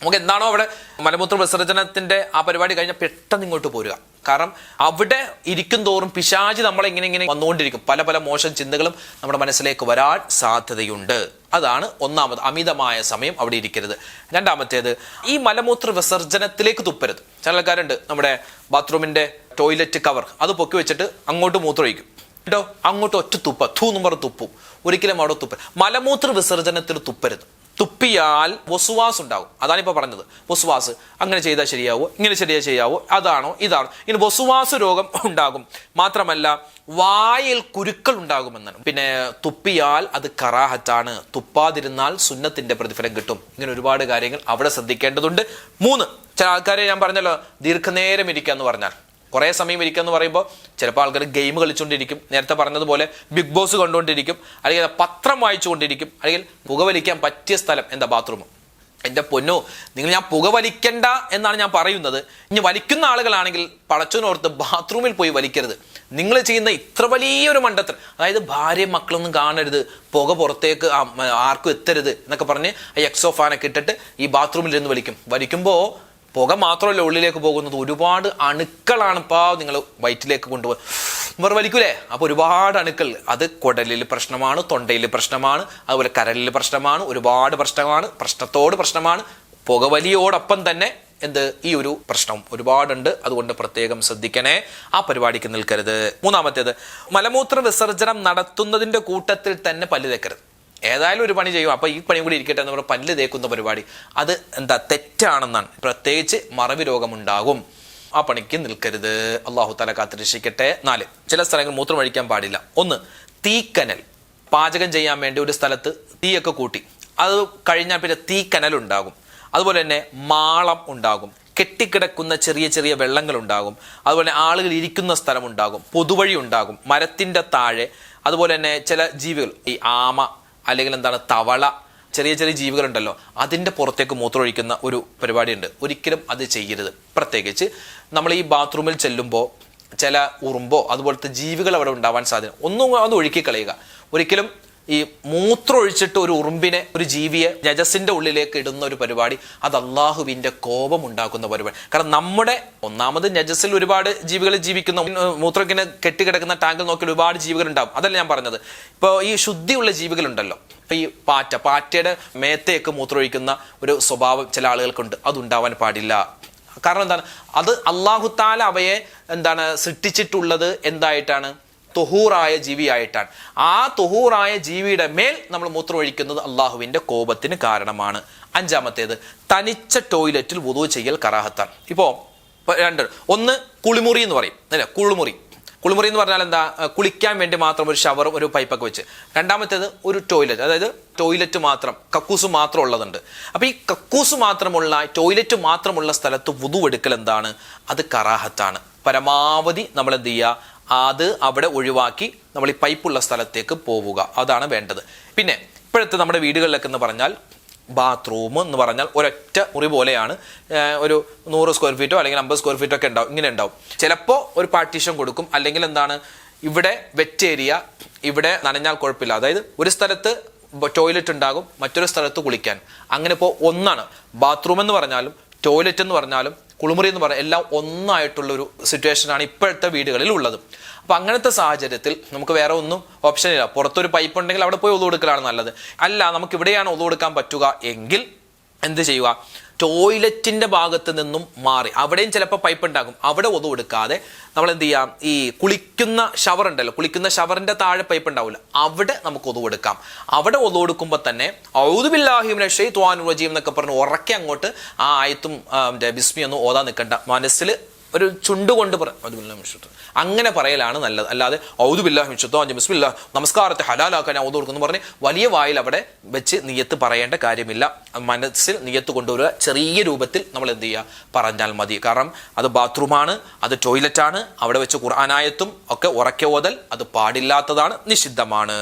നമുക്ക് എന്താണോ അവിടെ മലമൂത്ര വിസർജനത്തിന്റെ ആ പരിപാടി കഴിഞ്ഞാൽ പെട്ടെന്ന് ഇങ്ങോട്ട് പോരുക. കാരണം അവിടെ ഇരിക്കും തോറും പിശാജ് നമ്മളെ ഇങ്ങനെ വന്നുകൊണ്ടിരിക്കും. പല പല മോശം ചിന്തകളും നമ്മുടെ മനസ്സിലേക്ക് വരാൻ സാധ്യതയുണ്ട്. അതാണ് ഒന്നാമത് അമിതമായ സമയം അവിടെ ഇരിക്കരുത്. രണ്ടാമത്തേത് ഈ മലമൂത്ര വിസർജനത്തിലേക്ക് തുപ്പരുത്. ചില ആൾക്കാരുണ്ട് നമ്മുടെ ബാത്റൂമിന്റെ ടോയ്ലറ്റ് കവർ. അത് പൊക്കി വെച്ചിട്ട് അങ്ങോട്ട് മൂത്രമൊഴിക്കും. കേട്ടോ? അങ്ങോട്ട് ഒറ്റ തുപ്പ തൂന്നും നമ്പർ തുപ്പും. ഒരിക്കലും അവിടെ തുപ്പ മലമൂത്ര വിസർജനത്തിൽ തുപ്പരുത്. തുപ്പിയാൽ വസുവാസ് ഉണ്ടാവും. അതാണ് ഇപ്പൊ പറഞ്ഞത്. വസുവാസ് അങ്ങനെ ചെയ്താൽ ശരിയാവോ? ഇങ്ങനെ ശരിയാ ശരിയാവോ? അതാണോ? ഇതാണോ. ഇനി വസുവാസ് രോഗം ഉണ്ടാകും. മാത്രമല്ല വായിൽ കുരുക്കൾ ഉണ്ടാകുമെന്നാണ്. പിന്നെ തുപ്പിയാൽ അത് കറാഹത്താണ്. തുപ്പാതിരുന്നാൽ സുന്നത്തിന്റെ പ്രതിഫലം കിട്ടും. ഇങ്ങനെ ഒരുപാട് കാര്യങ്ങൾ അവിടെ ശ്രദ്ധിക്കേണ്ടതുണ്ട്. മൂന്ന് ചില ആൾക്കാരെ ഞാൻ പറഞ്ഞല്ലോ ദീർഘനേരം ഇരിക്കുക എന്ന് പറഞ്ഞാൽ. കുറേ സമയം ഇരിക്കുക എന്ന് പറയുമ്പോൾ ചിലപ്പോൾ ആൾക്കാർ ഗെയിം കളിച്ചുകൊണ്ടിരിക്കും. നേരത്തെ പറഞ്ഞതുപോലെ ബിഗ് ബോസ് കണ്ടുകൊണ്ടിരിക്കും. അല്ലെങ്കിൽ പത്രം വായിച്ചുകൊണ്ടിരിക്കും. അല്ലെങ്കിൽ പുകവലിക്കാൻ പറ്റിയ സ്ഥലം എന്താ ബാത്റൂം. എന്റെ പൊന്നു നിങ്ങൾ ഞാൻ പുക വലിക്കണ്ട എന്നാണ് ഞാൻ പറയുന്നത്. ഇനി വലിക്കുന്ന ആളുകളാണെങ്കിൽ പടച്ചോനോർത്ത് ബാത്റൂമിൽ പോയി വലിക്കരുത്. നിങ്ങൾ ചെയ്യുന്ന ഇത്ര വലിയൊരു മണ്ടത്തിൽ അതായത് ഭാര്യയും മക്കളൊന്നും കാണരുത്. പുക പുറത്തേക്ക് ആർക്കും എത്തരുത് എന്നൊക്കെ പറഞ്ഞ് ഈ എക്സോ ഫാനൊക്കെ ഇട്ടിട്ട് ഈ ബാത്റൂമിൽ ഇരുന്ന് വലിക്കും. വലിക്കുമ്പോൾ പുക മാത്രമല്ല ഉള്ളിലേക്ക് പോകുന്നത്. ഒരുപാട് അണുക്കളാണ് ഇപ്പോൾ നിങ്ങൾ വയറ്റിലേക്ക് കൊണ്ടുപോകുക വലിക്കൂലേ അപ്പോൾ ഒരുപാട് അണുക്കൾ. അത് കുടലിൽ പ്രശ്നമാണ് തൊണ്ടയിൽ പ്രശ്നമാണ് അതുപോലെ കരലിൽ പ്രശ്നമാണ് ഒരുപാട് പ്രശ്നമാണ് പ്രശ്നത്തോട് പ്രശ്നമാണ്. പുക പുകവലിയോടൊപ്പം തന്നെ എന്ത്? ഈ ഒരു പ്രശ്നം ഒരുപാടുണ്ട്. അതുകൊണ്ട് പ്രത്യേകം ശ്രദ്ധിക്കണേ. ആ പരിപാടിക്ക് നിൽക്കരുത്. മൂന്നാമത്തേത് മലമൂത്ര വിസർജനം നടത്തുന്നതിന്റെ കൂട്ടത്തിൽ തന്നെ പല്ല് തേക്കരുത്. ഏതായാലും ഒരു പണി ചെയ്യും. അപ്പൊ ഈ പണി കൂടി ഇരിക്കട്ടെ എന്ന് പറഞ്ഞാൽ പല്ല് തേക്കുന്ന പരിപാടി. അത് എന്താ തെറ്റാണെന്നാണ്. പ്രത്യേകിച്ച് മറവി രോഗമുണ്ടാകും. ആ പണിക്ക് നിൽക്കരുത്. അള്ളാഹു തല കാത്തിരക്ഷിക്കട്ടെ. നാല് ചില സ്ഥലങ്ങൾ മൂത്രം ഒഴിക്കാൻ പാടില്ല. ഒന്ന് തീക്കനൽ. പാചകം ചെയ്യാൻ വേണ്ടി ഒരു സ്ഥലത്ത് തീയൊക്കെ കൂട്ടി. അത് കഴിഞ്ഞാൽ പിന്നെ തീക്കനൽ ഉണ്ടാകും. അതുപോലെ തന്നെ മാളം ഉണ്ടാകും. കെട്ടിക്കിടക്കുന്ന ചെറിയ ചെറിയ വെള്ളങ്ങൾ ഉണ്ടാകും. അതുപോലെ ആളുകൾ ഇരിക്കുന്ന സ്ഥലം ഉണ്ടാകും. പൊതുവഴി ഉണ്ടാകും. മരത്തിന്റെ താഴെ. അതുപോലെ തന്നെ ചില ജീവികൾ ഈ ആമ അല്ലെങ്കിൽ എന്താണ് തവള ചെറിയ ചെറിയ ജീവികളുണ്ടല്ലോ അതിന്റെ പുറത്തേക്ക് മൂത്രമൊഴിക്കുന്ന ഒരു പരിപാടിയുണ്ട്. ഒരിക്കലും അത് ചെയ്യരുത്. പ്രത്യേകിച്ച് നമ്മൾ ഈ ബാത്റൂമിൽ ചെല്ലുമ്പോൾ ചില ഉറുമ്പോ അതുപോലത്തെ ജീവികൾ അവിടെ ഉണ്ടാവാൻ സാധ്യത ഒന്നും അത് ഒഴുക്കി കളയുക. ഒരിക്കലും ഈ മൂത്രം ഒഴിച്ചിട്ട് ഒരു ഉറുമ്പിനെ ഒരു ജീവിയെ രജസിന്റെ ഉള്ളിലേക്ക് ഇടുന്ന ഒരു പരിപാടി. അത് അള്ളാഹുവിന്റെ കോപം ഉണ്ടാക്കുന്ന പരിപാടി. കാരണം നമ്മുടെ ഒന്നാമത് നജസിൽ ഒരുപാട് ജീവികൾ ജീവിക്കുന്ന. മൂത്രക്കിനെ കെട്ടിക്കിടക്കുന്ന ടാങ്കിൽ നോക്കി ഒരുപാട് ജീവികൾ ഉണ്ടാവും അതല്ല ഞാൻ പറഞ്ഞത്. ഇപ്പോൾ ഈ ശുദ്ധിയുള്ള ജീവികളുണ്ടല്ലോ. ഇപ്പൊ ഈ പാറ്റ പാറ്റയുടെ മേത്തേക്ക് മൂത്രമൊഴിക്കുന്ന ഒരു സ്വഭാവം ചില ആളുകൾക്കുണ്ട്. അതുണ്ടാവാൻ പാടില്ല. കാരണം എന്താണ്? അത് അള്ളാഹുത്താല അവയെ എന്താണ് സൃഷ്ടിച്ചിട്ടുള്ളത് എന്തായിട്ടാണ്? തൊഹൂറായ ജീവിയായിട്ടാണ്. ആ തൊഹൂറായ ജീവിയുടെ മേൽ നമ്മൾ മൂത്രമൊഴിക്കുന്നത് അള്ളാഹുവിന്റെ കോപത്തിന് കാരണമാണ്. അഞ്ചാമത്തേത് തനിച്ച ടോയ്ലറ്റിൽ വുതു ചെയ്യൽ കറാഹത്താണ്. ഇപ്പോൾ ഇപ്പൊ രണ്ട് ഒന്ന് കുളിമുറി എന്ന് പറയും. അല്ലേ? കുളിമുറി. കുളിമുറി എന്ന് പറഞ്ഞാൽ എന്താ? കുളിക്കാൻ വേണ്ടി മാത്രം ഒരു ഷവർ ഒരു പൈപ്പൊക്കെ വെച്ച്. രണ്ടാമത്തേത് ഒരു ടോയ്ലറ്റ് അതായത് ടോയ്ലറ്റ് മാത്രം കക്കൂസ് മാത്രം ഉള്ളതുണ്ട്. അപ്പോൾ ഈ കക്കൂസ് മാത്രമുള്ള ടോയ്ലറ്റ് മാത്രമുള്ള സ്ഥലത്ത് വുതു എടുക്കൽ എന്താണ്? അത് കറാഹത്താണ്. പരമാവധി നമ്മൾ എന്ത് ചെയ്യുക? അത് അവിടെ ഒഴിവാക്കി നമ്മൾ ഈ പൈപ്പുള്ള സ്ഥലത്തേക്ക് പോവുക. അതാണ് വേണ്ടത്. പിന്നെ ഇപ്പോഴത്തെ നമ്മുടെ വീടുകളിലൊക്കെ എന്ന് പറഞ്ഞാൽ ബാത്റൂം എന്ന് പറഞ്ഞാൽ ഒരൊറ്റ മുറി പോലെയാണ്. ഒരു നൂറ് സ്ക്വയർ ഫീറ്റോ അല്ലെങ്കിൽ അമ്പത് സ്ക്വയർ ഫീറ്റോ ഒക്കെ ഉണ്ടാവും. ഇങ്ങനെ ഉണ്ടാവും. ചിലപ്പോൾ ഒരു പാർട്ടീഷൻ കൊടുക്കും. അല്ലെങ്കിൽ എന്താണ്? ഇവിടെ വെറ്റ് ഏരിയ ഇവിടെ നനഞ്ഞാൽ കുഴപ്പമില്ല. അതായത് ഒരു സ്ഥലത്ത് ടോയ്ലറ്റ് ഉണ്ടാകും മറ്റൊരു സ്ഥലത്ത് കുളിക്കാൻ. അങ്ങനെ ഇപ്പോൾ ഒന്നാണ്. ബാത്റൂം എന്ന് പറഞ്ഞാലും ടോയ്ലറ്റ് എന്ന് പറഞ്ഞാലും കുളിമുറി എന്ന് പറഞ്ഞാൽ എല്ലാം ഒന്നായിട്ടുള്ള ഒരു സിറ്റുവേഷനാണ് ഇപ്പോഴത്തെ വീടുകളിൽ ഉള്ളത്. അപ്പം അങ്ങനത്തെ സാഹചര്യത്തിൽ നമുക്ക് വേറെ ഒന്നും ഓപ്ഷൻ ഇല്ല. പുറത്തൊരു പൈപ്പ് ഉണ്ടെങ്കിൽ അവിടെ പോയി ഒതു കൊടുക്കലാണ് നല്ലത്. അല്ല നമുക്ക് ഇവിടെയാണ് ഒതു കൊടുക്കാൻ പറ്റുക എങ്കിൽ എന്ത് ചെയ്യുക? ടോയ്ലറ്റിന്റെ ഭാഗത്ത് നിന്നും മാറി. അവിടെയും ചിലപ്പോൾ പൈപ്പ് ഉണ്ടാകും. അവിടെ ഒതു കൊടുക്കാതെ നമ്മൾ എന്ത് ചെയ്യാം? ഈ കുളിക്കുന്ന ഷവർ ഉണ്ടല്ലോ. കുളിക്കുന്ന ഷവറിന്റെ താഴെ പൈപ്പ് ഉണ്ടാവില്ല. അവിടെ നമുക്ക് ഒതു കൊടുക്കാം അവിടെ ഒതു കൊടുക്കുമ്പോൾ തന്നെ ഔദുബില്ലാഹിമിനെ ഷെയ്ത്വാനു റജീം എന്നൊക്കെ പറഞ്ഞ് ഉറക്കെ അങ്ങോട്ട് ആ ആയത്തും ബിസ്മി ഒന്നും ഓതാ നിൽക്കണ്ട മനസ്സിൽ ഒരു ചുണ്ട് കൊണ്ട് പറ ഔദുബില്ലാഹി മിനശ് ശൈത്വാനിർ റജീം. അങ്ങനെ പറയലാണ് നല്ലത്. അല്ലാതെ ഔദുബില്ലാഹി അഞ്ച് ബിസ്മില്ല നമസ്കാരത്തെ ഹലാലാക്കാൻ ഔദു കൊടുക്കുന്നു പറഞ്ഞ് വലിയ വായിൽ അവിടെ വെച്ച് നിയത്ത് പറയേണ്ട കാര്യമില്ല. മനസ്സിൽ നിയത്ത് കൊണ്ടുവരിക ചെറിയ രൂപത്തിൽ നമ്മൾ എന്ത് ചെയ്യുക? പറഞ്ഞാൽ മതി. കാരണം അത് ബാത്റൂമാണ് അത് ടോയ്ലറ്റാണ് അവിടെ വെച്ച് ഖുർആാനായത്തും ഒക്കെ ഉറക്കെ ഓതൽ അത് പാടില്ലാത്തതാണ് നിഷിദ്ധമാണ്.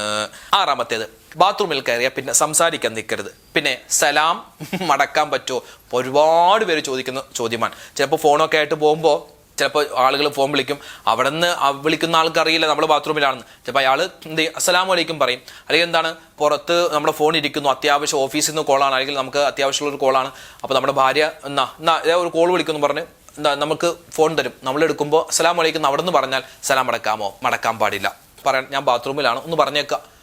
ആറാമത്തേത് ബാത്റൂമിൽ കയറിയ പിന്നെ സംസാരിക്കാൻ നിൽക്കരുത് പിന്നെ സലാം മടക്കാൻ പറ്റുമോ? ഒരുപാട് പേര് ചോദിക്കുന്ന ചോദ്യമാണ്. ചിലപ്പോൾ ഫോണൊക്കെ ആയിട്ട് പോകുമ്പോൾ ചിലപ്പോൾ ആളുകൾ ഫോൺ വിളിക്കും. അവിടെ നിന്ന് വിളിക്കുന്ന ആൾക്കറിയില്ല നമ്മൾ ബാത്റൂമിലാണെന്ന്. ചിലപ്പോൾ അയാൾ എന്ത് അസ്സലാമു അലൈക്കും പറയും. അല്ലെങ്കിൽ എന്താണ്? പുറത്ത് നമ്മുടെ ഫോൺ ഇരിക്കുന്നു. അത്യാവശ്യം ഓഫീസിൽ നിന്ന് കോളാണ്. അല്ലെങ്കിൽ നമുക്ക് അത്യാവശ്യമുള്ള ഒരു കോളാണ്. അപ്പോൾ നമ്മുടെ ഭാര്യ എന്നാ എന്നാ ഒരു കോൾ വിളിക്കുന്നു പറഞ്ഞ് എന്താ നമുക്ക് ഫോൺ തരും. നമ്മൾ എടുക്കുമ്പോൾ അസ്സലാമു അലൈക്കും അവിടെ നിന്ന് പറഞ്ഞാൽ സലാം മടക്കാമോ? മടക്കാൻ പാടില്ല. പറയാൻ ഞാൻ ബാത്റൂമിലാണ്. ഒന്ന് പറഞ്ഞേക്കാം.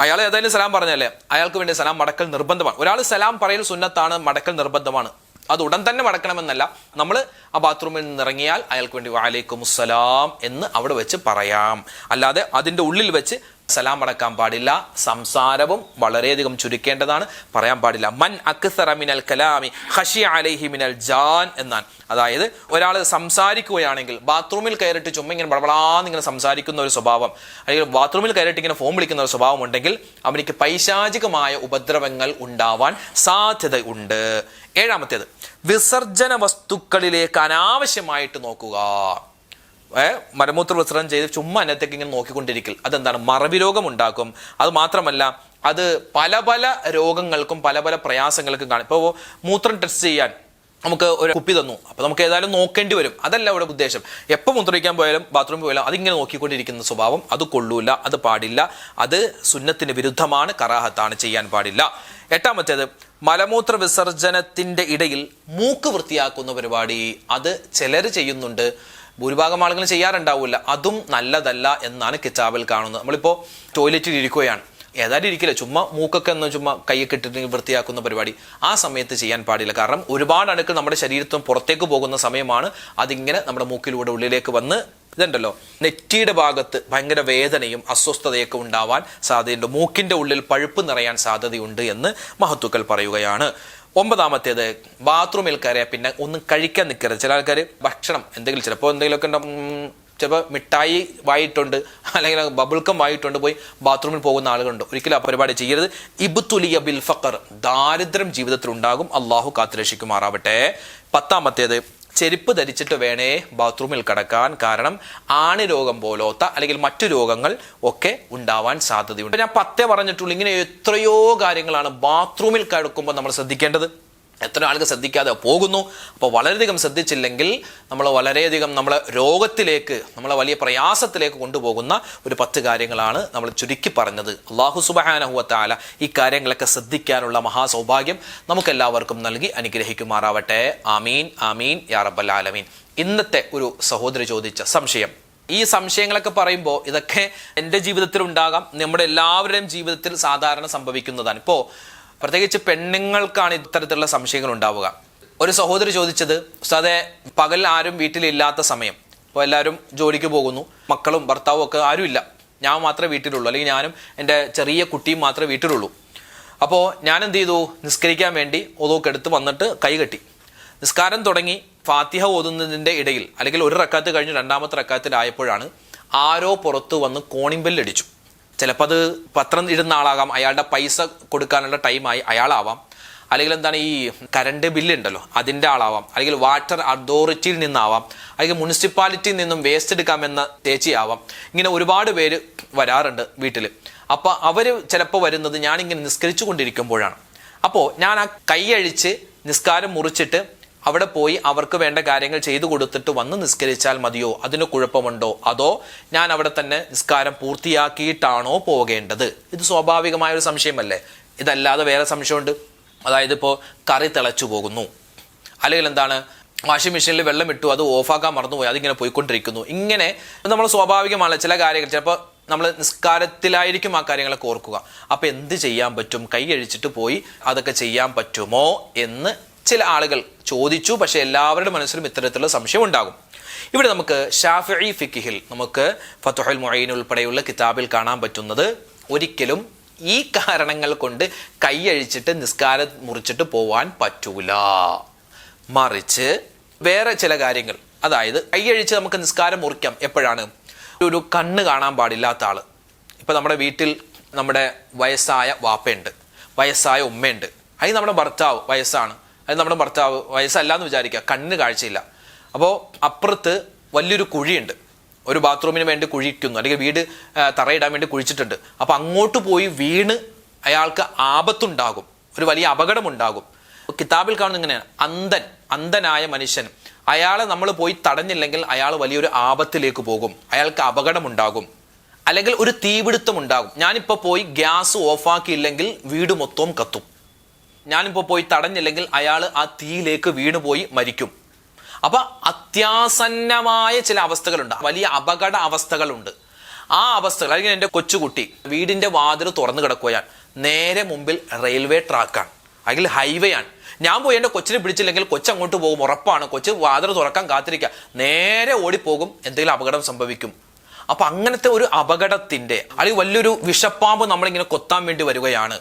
അയാൾ ഏതായാലും സലാം പറഞ്ഞല്ലേ അയാൾക്ക് വേണ്ടി സലാം മടക്കൽ നിർബന്ധമാണ്. ഒരാൾ സലാം പറയൽ സുന്നത്താണ് മടക്കൽ നിർബന്ധമാണ്. അത് ഉടൻ തന്നെ മടക്കണമെന്നല്ല. നമ്മൾ ആ ബാത്റൂമിൽ നിന്ന് ഇറങ്ങിയാൽ അയാൾക്ക് വേണ്ടി വാലേക്കും സലാം എന്ന് അവിടെ വെച്ച് പറയാം. അല്ലാതെ അതിന്റെ ഉള്ളിൽ വെച്ച് സലാം അടക്കാൻ പാടില്ല. സംസാരവും വളരെയധികം ചുരുക്കേണ്ടതാണ്. പറയാൻ പാടില്ല. മൻ അക്സറ മിനൽ കലാമി ഹഷി അലൈഹി മിനൽ ജാൻ എന്നാണ്. അതായത് ഒരാൾ സംസാരിക്കുകയാണെങ്കിൽ ബാത്റൂമിൽ കയറിട്ട് ചുമ്മാ ഇങ്ങനെ ബളബളാന്ന് ഇങ്ങനെ സംസാരിക്കുന്ന ഒരു സ്വഭാവം അല്ലെങ്കിൽ ബാത്റൂമിൽ കയറിട്ട് ഇങ്ങനെ ഫോം വിളിക്കുന്ന ഒരു സ്വഭാവം ഉണ്ടെങ്കിൽ അവനിക്ക് പൈശാചികമായ ഉപദ്രവങ്ങൾ ഉണ്ടാവാൻ സാധ്യതയുണ്ട് ഏഴാമത്തേത് വിസർജന വസ്തുക്കളിലേക്ക് അനാവശ്യമായിട്ട് നോക്കുക. മലമൂത്ര വിസർജനം ചെയ്ത് ചുമ്മാ അതിനകത്തേക്ക് ഇങ്ങനെ നോക്കിക്കൊണ്ടിരിക്കൽ. അതെന്താണ്? മറവി രോഗം ഉണ്ടാക്കും അത് മാത്രമല്ല അത് പല പല രോഗങ്ങൾക്കും പല പല പ്രയാസങ്ങൾക്കും കാണും. ഇപ്പോൾ മൂത്രം ടെസ്റ്റ് ചെയ്യാൻ നമുക്ക് ഒരു കുപ്പി തന്നു. അപ്പൊ നമുക്ക് ഏതായാലും നോക്കേണ്ടി വരും. അതല്ല അവിടെ ഉദ്ദേശം. എപ്പോൾ മൂത്രമൊഴിക്കാൻ പോയാലും ബാത്റൂമിൽ പോയാലും അതിങ്ങനെ നോക്കിക്കൊണ്ടിരിക്കുന്ന സ്വഭാവം അത് കൊള്ളൂല അത് പാടില്ല. അത് സുന്നത്തിന് വിരുദ്ധമാണ് കറാഹത്താണ് ചെയ്യാൻ പാടില്ല. എട്ടാമത്തേത് മലമൂത്ര വിസർജനത്തിന്റെ ഇടയിൽ മൂക്ക് വൃത്തിയാക്കുന്ന പരിപാടി. അത് ചിലർ ചെയ്യുന്നുണ്ട്. ഭൂരിഭാഗം ആളുകൾ ചെയ്യാറുണ്ടാവില്ല. അതും നല്ലതല്ല എന്നാണ് കിതാബിൽ കാണുന്നത്. നമ്മളിപ്പോൾ ടോയ്ലറ്റിൽ ഇരിക്കുകയാണ്. ഏതായാലും ഇരിക്കില്ല. ചുമ്മാ മൂക്കൊക്കെ ഒന്ന് ചുമ്മാ കൈയൊക്കെ ഇട്ടിട്ട് വൃത്തിയാക്കുന്ന പരിപാടി ആ സമയത്ത് ചെയ്യാൻ പാടില്ല. കാരണം ഒരുപാട് അണുക്കൾ നമ്മുടെ ശരീരത്തും പുറത്തേക്ക് പോകുന്ന സമയമാണ് അതിങ്ങനെ നമ്മുടെ മൂക്കിലൂടെ ഉള്ളിലേക്ക് വന്ന് ഇതുണ്ടല്ലോ. നെറ്റിയുടെ ഭാഗത്ത് ഭയങ്കര വേദനയും അസ്വസ്ഥതയൊക്കെ ഉണ്ടാവാൻ സാധ്യതയുണ്ട്. മൂക്കിന്റെ ഉള്ളിൽ പഴുപ്പ് നിറയാൻ സാധ്യതയുണ്ട് എന്ന് മഹത്തുക്കൾ പറയുകയാണ്. ഒമ്പതാമത്തേത് ബാത്റൂമിൽ കയറിയ പിന്നെ ഒന്നും കഴിക്കാൻ നിൽക്കരുത് ചില ആൾക്കാർ ഭക്ഷണം എന്തെങ്കിലും ചിലപ്പോൾ എന്തെങ്കിലുമൊക്കെ ഉണ്ടാവും, ചിലപ്പോൾ മിഠായി വായിട്ടുണ്ട് അല്ലെങ്കിൽ ബബിൾക്കം വായിട്ടുണ്ട് പോയി ബാത്റൂമിൽ പോകുന്ന ആളുകളുണ്ട്. ഒരിക്കലും ആ പരിപാടി ചെയ്യരുത്. ഇബുത്തുലിയ ബിൽ ഫക്കർ ദാരിദ്ര്യം ജീവിതത്തിൽ ഉണ്ടാകും അള്ളാഹു കാത്തുരക്ഷിക്കുമാറാവട്ടെ. പത്താമത്തേത് ചെരുപ്പ് ധരിച്ചിട്ട് വേണേ ബാത്റൂമിൽ കടക്കാൻ. കാരണം ആണി രോഗം പോലോത്ത അല്ലെങ്കിൽ മറ്റു രോഗങ്ങൾ ഒക്കെ ഉണ്ടാവാൻ സാധ്യതയുണ്ട്. ഞാൻ പത്തേ പറഞ്ഞിട്ടുള്ളൂ ഇങ്ങനെ എത്രയോ കാര്യങ്ങളാണ് ബാത്റൂമിൽ കിടക്കുമ്പോൾ നമ്മൾ ശ്രദ്ധിക്കേണ്ടത്. എത്ര ആൾക്ക് ശ്രദ്ധിക്കാതെ പോകുന്നു? അപ്പോൾ വളരെയധികം ശ്രദ്ധിച്ചില്ലെങ്കിൽ നമ്മൾ വളരെയധികം നമ്മളെ രോഗത്തിലേക്ക് നമ്മളെ വലിയ പ്രയാസത്തിലേക്ക് കൊണ്ടുപോകുന്ന ഒരു പത്ത് കാര്യങ്ങളാണ് നമ്മൾ ചുരുക്കി പറഞ്ഞത്. അള്ളാഹു സുബഹാനഹുവത്താല ഈ കാര്യങ്ങളൊക്കെ ശ്രദ്ധിക്കാനുള്ള മഹാസൗഭാഗ്യം നമുക്കെല്ലാവർക്കും നൽകി അനുഗ്രഹിക്കുമാറാവട്ടെ. ആമീൻ ആമീൻ യാ റബ്ബൽ ആലമീൻ. ഇന്നത്തെ ഒരു സഹോദരി ചോദിച്ച സംശയം. ഈ സംശയങ്ങളൊക്കെ പറയുമ്പോൾ ഇതൊക്കെ എന്റെ ജീവിതത്തിൽ ഉണ്ടാകാം നമ്മുടെ എല്ലാവരുടെയും ജീവിതത്തിൽ സാധാരണ സംഭവിക്കുന്നതാണ്. ഇപ്പോൾ പ്രത്യേകിച്ച് പെണ്ണുങ്ങൾക്കാണ് ഇത്തരത്തിലുള്ള സംശയങ്ങൾ ഉണ്ടാവുക. ഒരു സഹോദരി ചോദിച്ചത് ഉസ്താദെ പകൽ ആരും വീട്ടിലില്ലാത്ത സമയം. അപ്പോൾ എല്ലാവരും ജോലിക്ക് പോകുന്നു. മക്കളും ഭർത്താവും ഒക്കെ ആരുമില്ല ഞാൻ മാത്രമേ വീട്ടിലുള്ളൂ. അല്ലെങ്കിൽ ഞാനും എന്റെ ചെറിയ കുട്ടിയും മാത്രമേ വീട്ടിലുള്ളൂ. അപ്പോൾ ഞാൻ എന്ത് ചെയ്തു? നിസ്കരിക്കാൻ വേണ്ടി ഒതുക്കെ എടുത്ത് വന്നിട്ട് കൈ കെട്ടി. നിസ്കാരം തുടങ്ങി ഫാത്തിഹ ഓതുന്നതിന്റെ ഇടയിൽ അല്ലെങ്കിൽ ഒരു റക്കാത്ത് കഴിഞ്ഞ് രണ്ടാമത്തെ റക്കാത്തിലായപ്പോഴാണ് ആരോ പുറത്ത് വന്ന് കോണിമ്പല്ലടിച്ചു ചിലപ്പോൾ അത് പത്രം ഇടുന്ന ആളാകാം അയാളുടെ പൈസ കൊടുക്കാനുള്ള ടൈമായി അയാളാവാം. അല്ലെങ്കിൽ എന്താണ് ഈ കറണ്ട് ബില്ല് ഉണ്ടല്ലോ അതിന്റെ ആളാവാം. അല്ലെങ്കിൽ വാട്ടർ അതോറിറ്റിയിൽ നിന്നാവാം. അല്ലെങ്കിൽ മുനിസിപ്പാലിറ്റിയിൽ നിന്നും വേസ്റ്റ് എടുക്കാമെന്ന ചേച്ചിയാവാം ഇങ്ങനെ ഒരുപാട് പേര് വരാറുണ്ട് വീട്ടിൽ അപ്പോൾ അവർ ചിലപ്പോൾ വരുന്നത് ഞാനിങ്ങനെ നിസ്കരിച്ചു കൊണ്ടിരിക്കുമ്പോഴാണ് അപ്പോൾ ഞാൻ ആ കൈയഴിച്ച് നിസ്കാരം മുറിച്ചിട്ട് അവിടെ പോയി അവർക്ക് വേണ്ട കാര്യങ്ങൾ ചെയ്തു കൊടുത്തിട്ട് വന്ന് നിസ്കരിച്ചാൽ മതിയോ? അതിന് കുഴപ്പമുണ്ടോ? അതോ ഞാൻ അവിടെ തന്നെ നിസ്കാരം പൂർത്തിയാക്കിയിട്ടാണോ പോകേണ്ടത്? ഇത് സ്വാഭാവികമായ ഒരു സംശയമല്ലേ? ഇതല്ലാതെ വേറെ സംശയമുണ്ട്. അതായത് ഇപ്പോൾ കറി തിളച്ചു പോകുന്നു. അല്ലെങ്കിൽ എന്താണ്? വാഷിംഗ് മെഷീനിൽ വെള്ളം ഇട്ടു അത് ഓഫാക്കാൻ മറന്നുപോയി അതിങ്ങനെ പോയിക്കൊണ്ടിരിക്കുന്നു. ഇങ്ങനെ നമ്മൾ സ്വാഭാവികമാണ് ചില കാര്യങ്ങൾ. ചിലപ്പോൾ നമ്മൾ നിസ്കാരത്തിലായിരിക്കും ആ കാര്യങ്ങളൊക്കെ ഓർക്കുക. അപ്പോൾ എന്ത് ചെയ്യാൻ പറ്റും? കൈ അഴിച്ചിട്ട് പോയി അതൊക്കെ ചെയ്യാൻ പറ്റുമോ എന്ന് ചില ആളുകൾ ചോദിച്ചു പക്ഷേ എല്ലാവരുടെ മനസ്സിലും ഇത്തരത്തിലുള്ള സംശയം ഉണ്ടാകും. ഇവിടെ നമുക്ക് ഷാഫി ഫിക്കിഹിൽ നമുക്ക് ഫത്തുഹൽ മൊയ്ൻ ഉൾപ്പെടെയുള്ള കിതാബിൽ കാണാൻ പറ്റുന്നത് ഒരിക്കലും ഈ കാരണങ്ങൾ കൊണ്ട് കൈയഴിച്ചിട്ട് നിസ്കാരം മുറിച്ചിട്ട് പോവാൻ പറ്റൂല. മറിച്ച് വേറെ ചില കാര്യങ്ങൾ. അതായത് കൈയഴിച്ച് നമുക്ക് നിസ്കാരം മുറിക്കാം. എപ്പോഴാണ്? ഒരു കണ്ണ് കാണാൻ പാടില്ലാത്ത ആൾ. ഇപ്പം നമ്മുടെ വീട്ടിൽ നമ്മുടെ വയസ്സായ വാപ്പയുണ്ട്. വയസ്സായ ഉമ്മയുണ്ട്. അതിന് നമ്മുടെ ഭർത്താവ് വയസ്സാണ്. അത് നമ്മുടെ ഭർത്താവ് വയസ്സല്ല എന്ന് വിചാരിക്കുക. കണ്ണിന് കാഴ്ചയില്ല. അപ്പോൾ അപ്പുറത്ത് വലിയൊരു കുഴിയുണ്ട്. ഒരു ബാത്റൂമിന് വേണ്ടി കുഴിക്കുന്നു അല്ലെങ്കിൽ വീട് തറയിടാൻ വേണ്ടി കുഴിച്ചിട്ടുണ്ട്. അപ്പോൾ അങ്ങോട്ട് പോയി വീണ് അയാൾക്ക് ആപത്തുണ്ടാകും. ഒരു വലിയ അപകടമുണ്ടാകും. കിതാബിൽ കാണുന്ന ഇങ്ങനെയാണ്. അന്ധൻ അന്ധനായ മനുഷ്യൻ. അയാളെ നമ്മൾ പോയി തടഞ്ഞില്ലെങ്കിൽ അയാൾ വലിയൊരു ആപത്തിലേക്ക് പോകും. അയാൾക്ക് അപകടമുണ്ടാകും. അല്ലെങ്കിൽ ഒരു തീപിടുത്തം ഉണ്ടാകും ഞാനിപ്പോൾ പോയി ഗ്യാസ് ഓഫാക്കിയില്ലെങ്കിൽ വീട് മൊത്തവും കത്തും. ഞാനിപ്പോൾ പോയി തടഞ്ഞില്ലെങ്കിൽ അയാൾ ആ തീയിലേക്ക് വീണുപോയി മരിക്കും. അപ്പൊ അത്യാസന്നമായ ചില അവസ്ഥകളുണ്ട്. വലിയ അപകട അവസ്ഥകളുണ്ട്. ആ അവസ്ഥകൾ അല്ലെങ്കിൽ എന്റെ കൊച്ചുകുട്ടി വീടിന്റെ വാതിൽ തുറന്നു കിടക്കുകയാണ്. നേരെ മുമ്പിൽ റെയിൽവേ ട്രാക്കാണ്. അല്ലെങ്കിൽ ഹൈവേ ആണ്. ഞാൻ പോയി എന്റെ കൊച്ചിനെ പിടിച്ചില്ലെങ്കിൽ കൊച്ചു അങ്ങോട്ട് പോകും ഉറപ്പാണ്. കൊച്ച് വാതിൽ തുറക്കാൻ കാത്തിരിക്കുക. നേരെ ഓടിപ്പോകും എന്തെങ്കിലും അപകടം സംഭവിക്കും. അപ്പൊ അങ്ങനത്തെ ഒരു അപകടത്തിന്റെ അല്ലെങ്കിൽ വലിയൊരു വിഷപ്പാമ്പ് നമ്മളിങ്ങനെ കൊത്താൻ വേണ്ടി വരികയാണ്.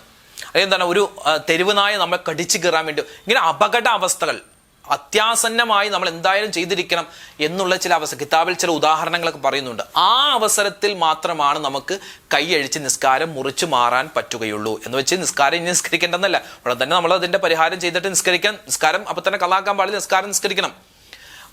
എന്താണ് ഒരു തെരുവ് നായ നമ്മളെ കടിച്ചു കയറാൻ വേണ്ടി. ഇങ്ങനെ അപകട അവസ്ഥകൾ അത്യാസന്നമായി നമ്മൾ എന്തായാലും ചെയ്തിരിക്കണം എന്നുള്ള ചില അവസ്ഥ കിതാബിൽ ചില ഉദാഹരണങ്ങളൊക്കെ പറയുന്നുണ്ട്. ആ അവസരത്തിൽ മാത്രമാണ് നമുക്ക് കൈയഴിച്ച് നിസ്കാരം മുറിച്ചു മാറാൻ പറ്റുകയുള്ളൂ. എന്ന് വെച്ച് നിസ്കാരം ഇനി നിസ്കരിക്കേണ്ടെന്നല്ല. ഉടൻ തന്നെ നമ്മൾ അതിന്റെ പരിഹാരം ചെയ്തിട്ട് നിസ്കരിക്കാൻ നിസ്കാരം അപ്പൊ തന്നെ കളാക്കാൻ പാടില്ല നിസ്കാരം നിസ്കരിക്കണം.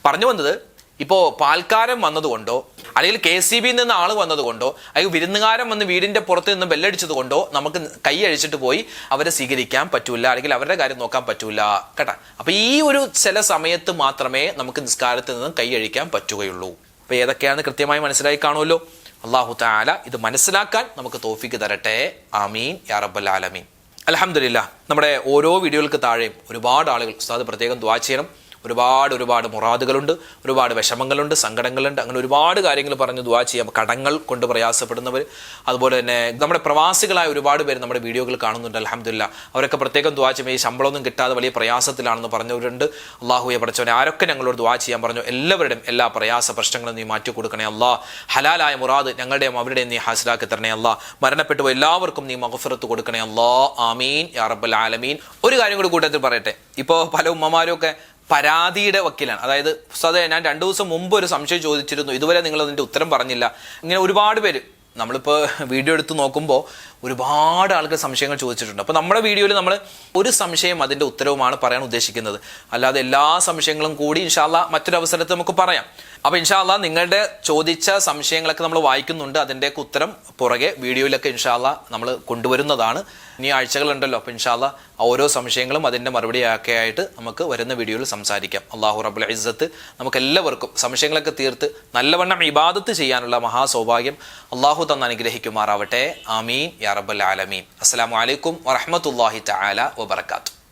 പറഞ്ഞു വന്നത് ഇപ്പോൾ പാൽക്കാരൻ വന്നതുകൊണ്ടോ അല്ലെങ്കിൽ കെ സി ബിയിൽ നിന്ന് ആൾ വന്നതുകൊണ്ടോ അല്ലെങ്കിൽ വിരുന്നുകാരൻ വന്ന് വീടിന്റെ പുറത്ത് നിന്ന് ബെല്ലടിച്ചത് കൊണ്ടോ നമുക്ക് കൈ അഴിച്ചിട്ട് പോയി അവരെ സ്വീകരിക്കാൻ പറ്റൂല അല്ലെങ്കിൽ അവരുടെ കാര്യം നോക്കാൻ പറ്റൂല കേട്ടാ? അപ്പൊ ഈ ഒരു ചില സമയത്ത് മാത്രമേ നമുക്ക് നിസ്കാരത്തിൽ നിന്ന് കൈ അഴിക്കാൻ പറ്റുകയുള്ളൂ. അപ്പൊ ഏതൊക്കെയാണ് കൃത്യമായി മനസ്സിലായി കാണുമല്ലോ? അള്ളാഹു താല ഇത് മനസ്സിലാക്കാൻ നമുക്ക് തോഫിക്ക് തരട്ടെ. ആമീൻ. യാ റബ്ബൽ ആലമീൻ. അലഹമില്ല നമ്മുടെ ഓരോ വീഡിയോകൾക്ക് താഴെയും ഒരുപാട് ആളുകൾ ഉസ്താദ് പ്രത്യേകം ദ്വാ ചെയ്യണം. ഒരുപാട് ഒരുപാട് മുറാദുകളുണ്ട് ഒരുപാട് വിഷമങ്ങളുണ്ട് സങ്കടങ്ങളുണ്ട്. അങ്ങനെ ഒരുപാട് കാര്യങ്ങൾ പറഞ്ഞ് ദുവാ ചെയ്യാം. കടങ്ങൾ കൊണ്ട് പ്രയാസപ്പെടുന്നവർ. അതുപോലെ തന്നെ നമ്മുടെ പ്രവാസികളായ ഒരുപാട് പേര് നമ്മുടെ വീഡിയോകൾ കാണുന്നുണ്ട് അലഹമില്ല അവരൊക്കെ പ്രത്യേകം ദുവാ ചെയ്യുമ്പോൾ ഈ ശമ്പളമൊന്നും കിട്ടാതെ വലിയ പ്രയാസത്തിലാണെന്ന് പറഞ്ഞവരുണ്ട്. അള്ളാഹുയെ പഠിച്ചവനെ ആരൊക്കെ ഞങ്ങളോട് ദുവാ ചെയ്യാൻ പറഞ്ഞു? എല്ലാവരുടെയും എല്ലാ പ്രയാസ പ്രശ്നങ്ങളും നീ മാറ്റി കൊടുക്കണേ അല്ലാ. ഹലാലായ മുറാദ് ഞങ്ങളുടെയും അവരുടെയും നീ ഹാസിലാക്കി തരണേ അല്ലാ. മരണപ്പെട്ടു എല്ലാവർക്കും നീ മഹഫുറത്ത് കൊടുക്കണേ അല്ലാ. ആമീൻ. യാ റബ്ബൽ ആലമീൻ. ഒരു കാര്യം കൂടി കൂട്ടത്തിൽ പറയട്ടെ. ഇപ്പോൾ പല ഉമ്മമാരും ഒക്കെ പരാതിയുടെ വക്കീലാണ്. അതായത് സതെ ഞാൻ രണ്ടു ദിവസം മുമ്പ് ഒരു സംശയം ചോദിച്ചിരുന്നു. ഇതുവരെ നിങ്ങൾ അതിന്റെ ഉത്തരം പറഞ്ഞില്ല. ഇങ്ങനെ ഒരുപാട് പേര് നമ്മളിപ്പോൾ വീഡിയോ എടുത്ത് നോക്കുമ്പോൾ ഒരുപാട് ആൾക്ക് സംശയങ്ങൾ ചോദിച്ചിട്ടുണ്ട്. അപ്പോൾ നമ്മുടെ വീഡിയോയിൽ നമ്മൾ ഒരു സംശയം അതിന്റെ ഉത്തരവുമാണ് പറയാൻ ഉദ്ദേശിക്കുന്നത്. അല്ലാതെ എല്ലാ സംശയങ്ങളും കൂടി ഇൻഷാല്ല അവസരത്ത് നമുക്ക് പറയാം. അപ്പോൾ ഇൻഷാല്ല നിങ്ങളുടെ ചോദിച്ച സംശയങ്ങളൊക്കെ നമ്മൾ വായിക്കുന്നുണ്ട്. അതിന്റെയൊക്കെ ഉത്തരം പുറകെ വീഡിയോയിലൊക്കെ ഇൻഷാല്ല നമ്മൾ കൊണ്ടുവരുന്നതാണ്. ഇനി ആഴ്ചകളുണ്ടല്ലോ. അപ്പോൾ ഇൻഷാല്ല ഓരോ സംശയങ്ങളും അതിന്റെ മറുപടിയൊക്കെ ആയിട്ട് നമുക്ക് വരുന്ന വീഡിയോയിൽ സംസാരിക്കാം. അള്ളാഹു റബുൽ ഇസ്സത്ത് നമുക്ക് എല്ലാവർക്കും സംശയങ്ങളൊക്കെ തീർത്ത് നല്ലവണ്ണം ഇബാദത്ത് ചെയ്യാനുള്ള മഹാസൗഭാഗ്യം അള്ളാഹു തന്ന് അനുഗ്രഹിക്കുമാറാവട്ടെ. ആമീൻ. യാ റബ്ബൽ ആലമീൻ. അസ്സലാമു അലൈക്കും വറഹ്മത്തുള്ളാഹി തആല വബറകാതുഹു.